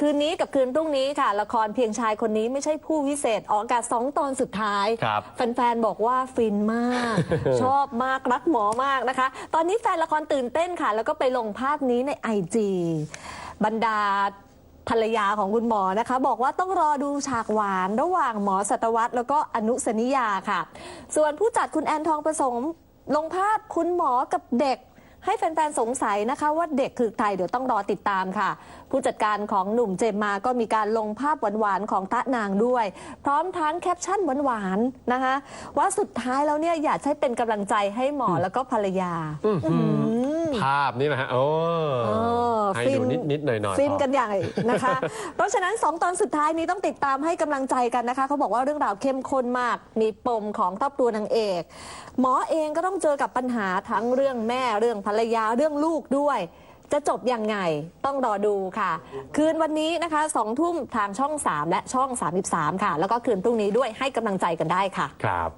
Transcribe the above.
คืนนี้กับคืนพรุ่งนี้ค่ะ ละครเพียงชายคนนี้ไม่ใช่ผู้วิเศษออกอากาศสองตอนสุดท้าย ครับแฟนๆ บอกว่าฟินมาก ชอบมาก รักหมอมากนะคะ ตอนนี้แฟนละครตื่นเต้นค่ะ แล้วก็ไปลงภาพนี้ในไอจีบรรดาภรรยาของคุณหมอนะคะ บอกว่าต้องรอดูฉากหวานระหว่างหมอสัตวรรษแล้วก็อนุสนิยาค่ะ ส่วนผู้จัดคุณแอนทองประสมลงภาพคุณหมอกับเด็ก ให้แฟน ๆ สงสัยนะคะว่าเด็กคือใครเดี๋ยวต้องรอติดตามค่ะ ผู้จัดการของหนุ่มเจมมาก็มีการลงภาพหวาน ๆ ของตะนางด้วย พร้อมทั้งแคปชั่นหวาน ๆ นะคะ ว่าสุดท้ายแล้วเนี่ยอยากให้เป็นกำลังใจให้หมอแล้วก็ภรรยาภาพนี่นะฮะโอ้เออ ให้ฟินดูนิดนิดๆหน่อยหน่อยฟินกันใหญ่นะคะ เพราะฉะนั้น 2 ตอนสุดท้ายนี้ต้องติดตามให้กำลังใจกันนะคะเขาบอกว่าเรื่องราวเข้มข้นมาก มีปมของครอบครัวนางเอก หมอเองก็ต้องเจอกับปัญหาทั้งเรื่องแม่เรื่องภรรยาเรื่องลูกด้วยจะจบยังไงต้องรอดูค่ะ คืนวันนี้นะคะสองทุ่มทางช่อง 3 และช่อง 33 ค่ะ แล้วก็คืนพรุ่งนี้ด้วยให้กำลังใจกันได้ค่ะ ครับ